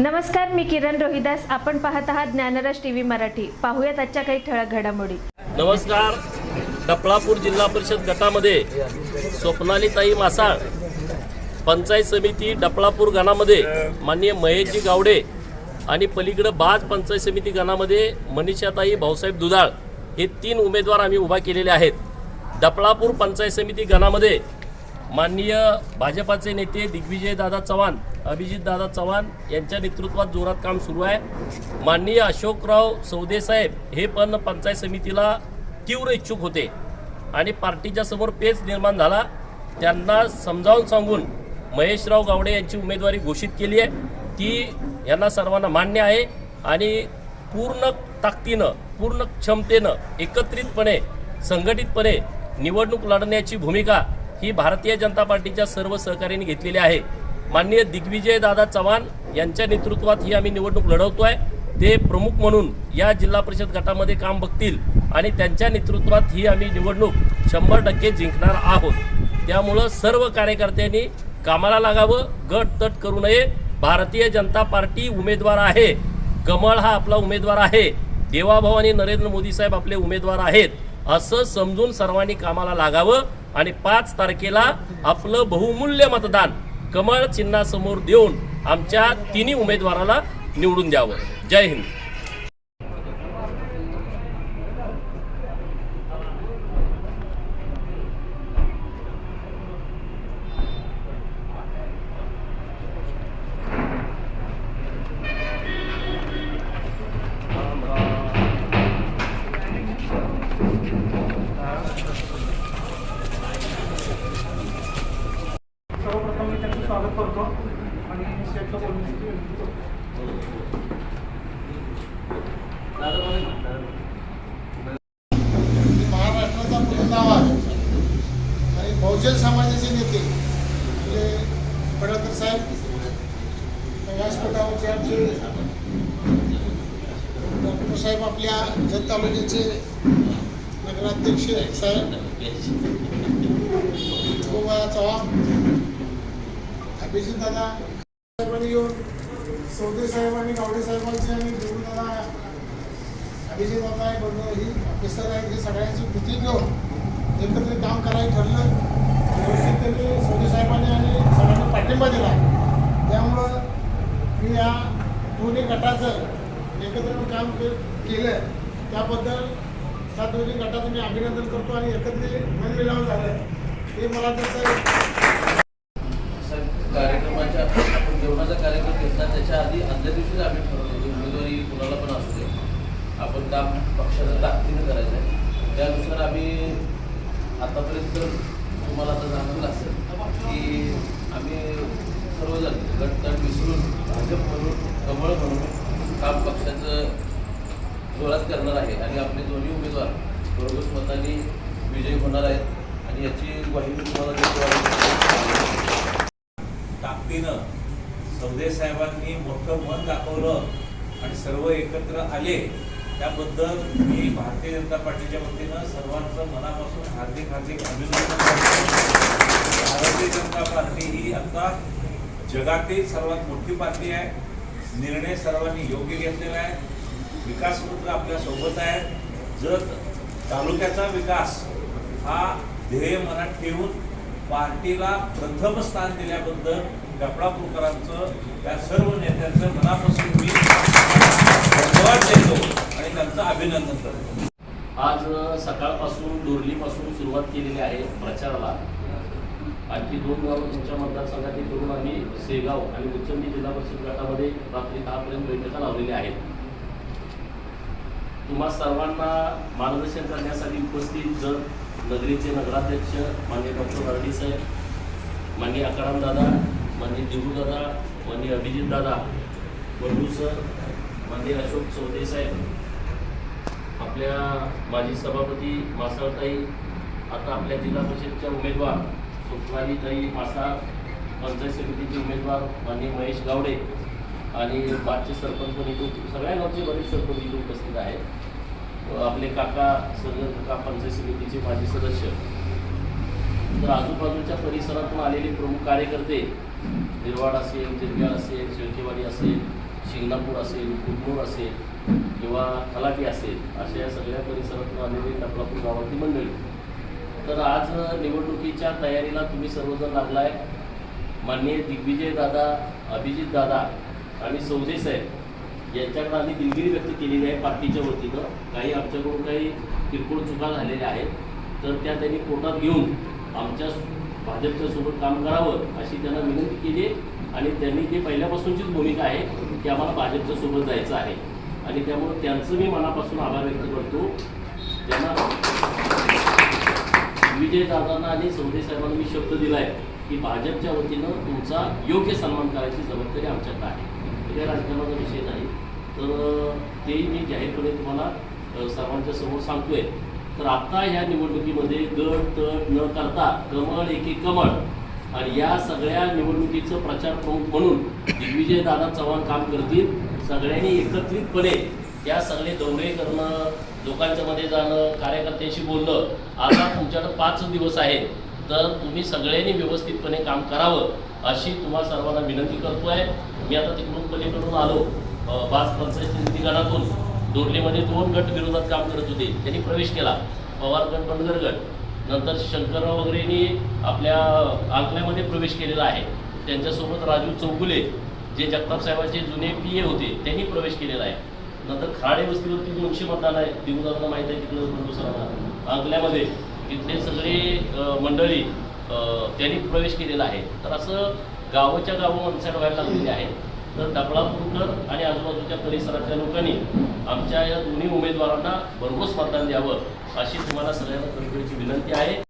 नमस्कार मी किरण रोहिदास. आपण पाहत आहात ज्ञानराज टीव्ही मराठी. पाहूयात आजच्या काही ठळक घडामोडी. नमस्कार. टपळापूर जिल्हा परिषद गटामध्ये स्वप्नालीताई मासाळ पंचायत समिती डपळापूर गणामध्ये माननीय महेशजी गावडे आणि पलीकडं बाज पंचायत समिती गणामध्ये मनीषाताई भाऊसाहेब दुधाळ हे तीन उमेदवार आम्ही उभा केलेले आहेत. डपळापूर पंचायत समिती गणामध्ये माननीय भाजपाचे नेते दिग्विजय दादा चव्हाण अभिजित दादा चव्हाण यांच्या नेतृत्वात जोरात काम सुरू आहे. माननीय अशोकराव सौदेसाहेब हे पण पंचायत समितीला तीव्र इच्छुक होते आणि पार्टीच्या समोर पेच निर्माण झाला. त्यांना समजावून सांगून महेशराव गावडे यांची उमेदवारी घोषित केली आहे. ती यांना सर्वांना मान्य आहे आणि पूर्ण ताकदीनं पूर्ण क्षमतेनं एकत्रितपणे संघटितपणे निवडणूक लढण्याची भूमिका ही भारतीय जनता पार्टीच्या सर्व सहकार्याने घेतलेली आहे. माननीय दिग्विजय दादा चव्हाण यांच्या नेतृत्वात ही आम्ही निवडणूक लढवतोय. ते प्रमुख म्हणून या जिल्हा परिषद गटामध्ये काम बघतील आणि त्यांच्या नेतृत्वात ही आम्ही निवडणूक शंभर टक्के जिंकणार आहोत. त्यामुळं सर्व कार्यकर्त्यांनी कामाला लागावं गट तट करू नये. भारतीय जनता पार्टी उमेदवार आहे. कमळ हा आपला उमेदवार आहे. देवाभाऊ आणि नरेंद्र मोदी साहेब आपले उमेदवार आहेत. असं समजून सर्वांनी कामाला लागावं. आणि पाच तारखेला आपलं बहुमूल्य मतदान कमळ चिन्हासमोर देऊन आमच्या तिन्ही उमेदवाराला निवडून द्यावं. जय हिंद सर्वप्रथम मी त्यांचं स्वागत करतो आणि स्टेटला बोलण्याची विनंती करतो महाराष्ट्राचा पुनर्नावा आहे आणि बहुजन समाजाचे नेते म्हणजे पडळकर साहेब व्यासपीठावरचे आमचे डॉक्टर साहेब आपल्या जत तालुक्याचे नगराध्यक्ष साहेब गोवा चव्हाण अभिजित दादा साहेबांनी येऊन सौदे साहेब आणि गावडे साहेबांचे आणि देऊन दादा अभिजित दादा आहे बंधू ही ऑफिसर आहे हे सगळ्यांची कृती घेऊन एकत्रित काम करायला ठरलं. व्यवस्थित त्यांनी सौदे साहेबांनी आणि सगळ्यांनी पाठिंबा दिला. त्यामुळं मी या दोन्ही गटाचं एकत्रित काम के केलं त्याबद्दल त्या दोन्ही गटाचं मी अभिनंदन करतो आणि एकत्रित मनमिलाव झालं ते मला त्याचं कार्यक्रमाच्या आपण जेवणाचा कार्यक्रम घेतला त्याच्या आधी आदल्या दिवशीच आम्ही ठरवलं की उमेदवारी कुणाला पण असते आपण काम पक्षाच्या ताकदीनं करायचं आहे त्यानुसार आम्ही आतापर्यंत तुम्हाला आता जाणवलं असेल की आम्ही सर्वजण गट मिसळून विसरून भाजप म्हणून कमळ म्हणून काम पक्षाचं जोरात करणार आहे आणि आपले दोन्ही उमेदवार भरघोस मतांनी विजयी होणार आहेत आणि याची ग्वाही मी तुम्हाला ताकदीनं सौदे साहेबांनी मोठं मन दाखवलं आणि सर्व एकत्र आले. त्याबद्दल मी भारतीय जनता पार्टीच्या वतीनं सर्वांचं मनापासून हार्दिक हार्दिक अभिनंदन करतो. भारतीय जनता पार्टी ही आता जगातील सर्वात मोठी पार्टी आहे. निर्णय सर्वांनी योग्य घेतलेला आहे. विकास मित्र आपल्यासोबत आहे जर तालुक्याचा विकास हा ध्येय मनात ठेवून पार्टीला प्रथम स्थान दिल्याबद्दल कपडापूरकरांचं त्या सर्व नेत्यांचं मनापासून मी धन्यवाद देतो आणि त्यांचं अभिनंदन करतो. आज सकाळपासून डोरलीपासून सुरुवात केलेली आहे प्रचाराला. आणखी दोन गाव तुमच्या मतदारसंघातील करून आम्ही शेगाव आणि उच्चंदी जिल्हा परिषद गटामध्ये रात्री दहापर्यंत बैठका लावलेल्या आहेत. तुम्हा सर्वांना मार्गदर्शन करण्यासाठी उपस्थित जर नगरीचे नगराध्यक्ष माननीय डॉक्टर हरडी साहेब माननीय अकराम दादा माननीय दिगू दादा माननीय अभिजित दादा बंडू सर माननीय अशोक चौधरी साहेब आपल्या माजी सभापती मासाळताई आता आपल्या जिल्हा परिषदच्या उमेदवार सुफलालीताई मासाळ पंचायत समितीचे उमेदवार माननीय महेश गावडे आणि बादचे सरपंच पण इथून सगळ्या गावचे बरेच सरपंच इथून उपस्थित आहेत. आपले काका सदर काका पंचायत समितीचे माजी सदस्य. तर आजूबाजूच्या परिसरातून आलेले प्रमुख कार्यकर्ते निर्वाड असेल तिरग्याळ असेल शेळकेवाडी असेल शिंगणापूर असेल कुटनूर असेल किंवा खलाटी असेल अशा या सगळ्या परिसरातून आलेली टपलापूर गावातली मंडळी. तर आज निवडणुकीच्या तयारीला तुम्ही सर्वजण लागलाय. माननीय दिग्विजय दादा अभिजित दादा आणि सौदे साहेब यांच्याकडे आम्ही दिलगिरी व्यक्त केलेली आहे पार्टीच्या वतीनं. काही आमच्याकडून काही किरकोळ चुका झालेल्या आहेत. तर त्या त्यांनी पोटात घेऊन आमच्या भाजपच्या सोबत काम करावं अशी त्यांना विनंती केली आणि त्यांनी जी पहिल्यापासूनचीच भूमिका आहे की आम्हाला भाजपच्या सोबत जायचं आहे. आणि त्यामुळे त्यांचं मी मनापासून आभार व्यक्त करतो. त्यांना विजय दादांना आणि सौदे साहेबांना मी शब्द दिलाय की भाजपच्या वतीनं तुमचा योग्य सन्मान करायची जबाबदारी आमच्याकडे आहे. त्या राजकारणाचा विषय नाही. तर ते तेही मी जाहीरपणे तुम्हाला सर्वांच्या समोर सांगतोय. तर आता ह्या निवडणुकीमध्ये गट तट न करता कमळ एकी कमळ. आणि या सगळ्या निवडणुकीचं प्रचार प्रमुख म्हणून दिग्विजय दादा चव्हाण काम करतील. सगळ्यांनी एकत्रितपणे या सगळे दौरे करणं लोकांच्या मध्ये जाणं कार्यकर्त्यांशी बोलणं. आता तुमच्याकडे पाच दिवस आहेत. तर तुम्ही सगळ्यांनी व्यवस्थितपणे काम करावं अशी तुम्हा सर्वांना विनंती करतो आहे मी आता तिकडून पलीकडून आलो अ, बाज पंचायत गणातून दोडलीमध्ये दोन गट विरोधात काम करत होते. त्यांनी प्रवेश केला. पवार गट बनगर गट. नंतर शंकरराव वगैरेंनी आपल्या आंकल्यामध्ये प्रवेश केलेला आहे. त्यांच्यासोबत राजू चौगुले जे जगताप साहेबांचे जुने पी ए होते त्यांनी प्रवेश केलेला आहे. नंतर खराडे वस्तीवरती दोनशे मतदान आहे. दिवसांना माहीत आहे तिकडं बंधू सरांना. आंकल्यामध्ये तिथले सगळे मंडळी त्यांनी प्रवेश केलेला आहे. तर असं गावाच्या गावं मनसेड व्हायला लागलेली आहे तर डबळापूरकर आणि आजूबाजूच्या परिसरातल्या लोकांनी आमच्या या दोन्ही उमेदवारांना भरघोस मतदान द्यावं अशी तुम्हाला सगळ्यांना कळकळीची विनंती आहे.